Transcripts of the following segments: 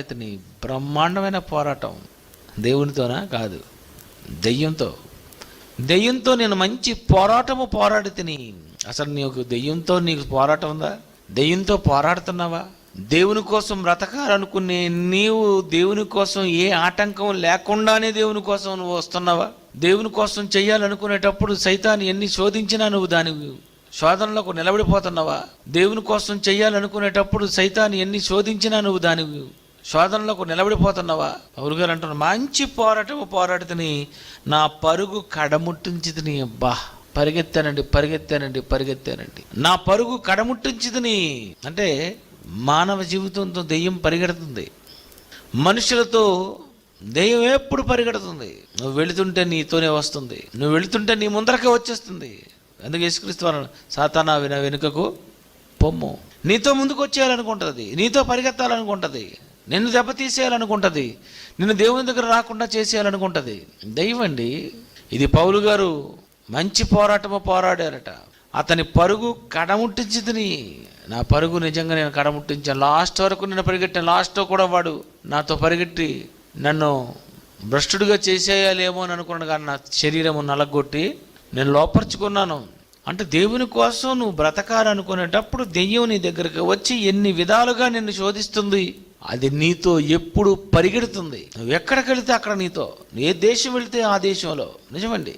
అతని బ్రహ్మాండమైన పోరాటం దేవునితోనా కాదు దెయ్యంతో. దెయ్యంతో నేను మంచి పోరాటము పోరాడి తిని అసలు నీకు దెయ్యంతో నీకు పోరాటం ఉందా? దెయ్యంతో పోరాడుతున్నావా? దేవుని కోసం బ్రతకాలనుకునే నీవు దేవుని కోసం ఏ ఆటంకం లేకుండానే దేవుని కోసం నువ్వు వస్తున్నావా? దేవుని కోసం చెయ్యాలనుకునేటప్పుడు సైతాన్ని ఎన్ని శోధించినా నువ్వు దాని శోధనలకు నిలబడిపోతున్నావా? దేవుని కోసం చెయ్యాలనుకునేటప్పుడు సైతాన్ని ఎన్ని శోధించినా నువ్వు దాని శోధనలకు నిలబడిపోతున్నావా? పౌరు గారు అంటున్నారు మంచి పోరాటము పోరాడుతుని నా పరుగు కడముట్టించితిని. అబ్బా పరిగెత్తానండి పరిగెత్తానండి పరిగెత్తానండి. నా పరుగు కడముట్టించితిని. అంటే మానవ జీవితంతో దెయ్యం పరిగెడుతుంది. మనుషులతో దెయ్యం ఎప్పుడు పరిగెడుతుంది? నువ్వు వెళుతుంటే నీతోనే వస్తుంది. నువ్వు వెళుతుంటే నీ ముందరకే వచ్చేస్తుంది. అందుకే యేసుక్రీస్తు వారు సాతానా విన వెనుకకు పొమ్ము. నీతో ముందుకు వచ్చేయాలనుకుంటుంది నీతో పరిగెత్తాలనుకుంటుంది. నిన్ను దెబ్బతీసేయాలనుకుంటుంది. నిన్ను దేవుని దగ్గర రాకుండా చేసేయాలనుకుంటుంది. దైవండి ఇది పౌలు గారు మంచి పోరాటము పోరాడారట. అతని పరుగు కడముట్టించింది నా పరుగు నిజంగా నేను కడముట్టించాను. లాస్ట్ వరకు నేను పరిగెట్టాను లాస్ట్లో కూడా వాడు నాతో పరిగెట్టి నన్ను భ్రష్టుడిగా చేసేయాలేమో అని అనుకున్నాను కానీ నా శరీరము నలగొట్టి నేను లోపరుచుకున్నాను. అంటే దేవుని కోసం నువ్వు బ్రతకాలనుకునేటప్పుడు దెయ్యం నీ దగ్గరికి వచ్చి ఎన్ని విధాలుగా నిన్ను శోధిస్తుంది. అది నీతో ఎప్పుడు పరిగెడుతుంది. నువ్వు ఎక్కడికి వెళితే అక్కడ నీతో. ఏ దేశం వెళితే ఆ దేశంలో. నిజమండి.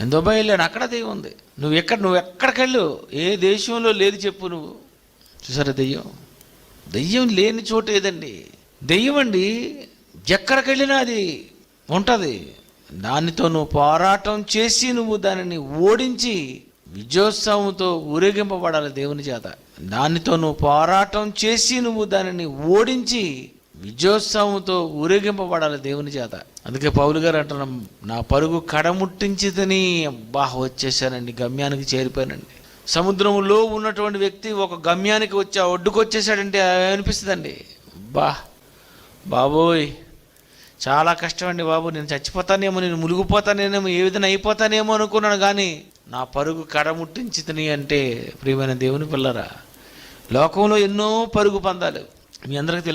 నేను దుబాయ్ వెళ్ళాను అక్కడ దెయ్యం ఉంది. నువ్వు ఎక్కడ నువ్వు ఎక్కడికి వెళ్ళు? ఏ దేశంలో లేదు చెప్పు నువ్వు. చూసారా దెయ్యం? దెయ్యం లేని చోటు ఏదండి? దెయ్యం అండి ఎక్కడికి వెళ్ళినా అది ఉంటుంది. దానితో నువ్వు పోరాటం చేసి నువ్వు దానిని ఓడించి విజయోత్సవంతో ఊరేగింపబడాలి దేవుని చేత. దానితో నువ్వు పోరాటం చేసి నువ్వు దానిని ఓడించి విజయోత్సవంతో ఊరేగింపబడాలి దేవుని చేత. అందుకే పౌలు గారు అంటున్నాం నా పరుగు కడముట్టించిదని అబ్బా వచ్చేసానండి గమ్యానికి చేరిపోయానండి. సముద్రంలో ఉన్నటువంటి వ్యక్తి ఒక గమ్యానికి వచ్చి ఆ ఒడ్డుకు వచ్చేసాడంటే అనిపిస్తుందండి. బా బాబోయ్ చాలా కష్టం అండి బాబు నేను చచ్చిపోతానేమో నేను మునిగిపోతానేమో ఏ విధంగా అయిపోతానేమో అనుకున్నాను కానీ నా పరుగు కడముట్టించితని అంటే ప్రియమైన దేవుని పిల్లరా లోకంలో ఎన్నో పరుగు పందాలు మీ అందరికీ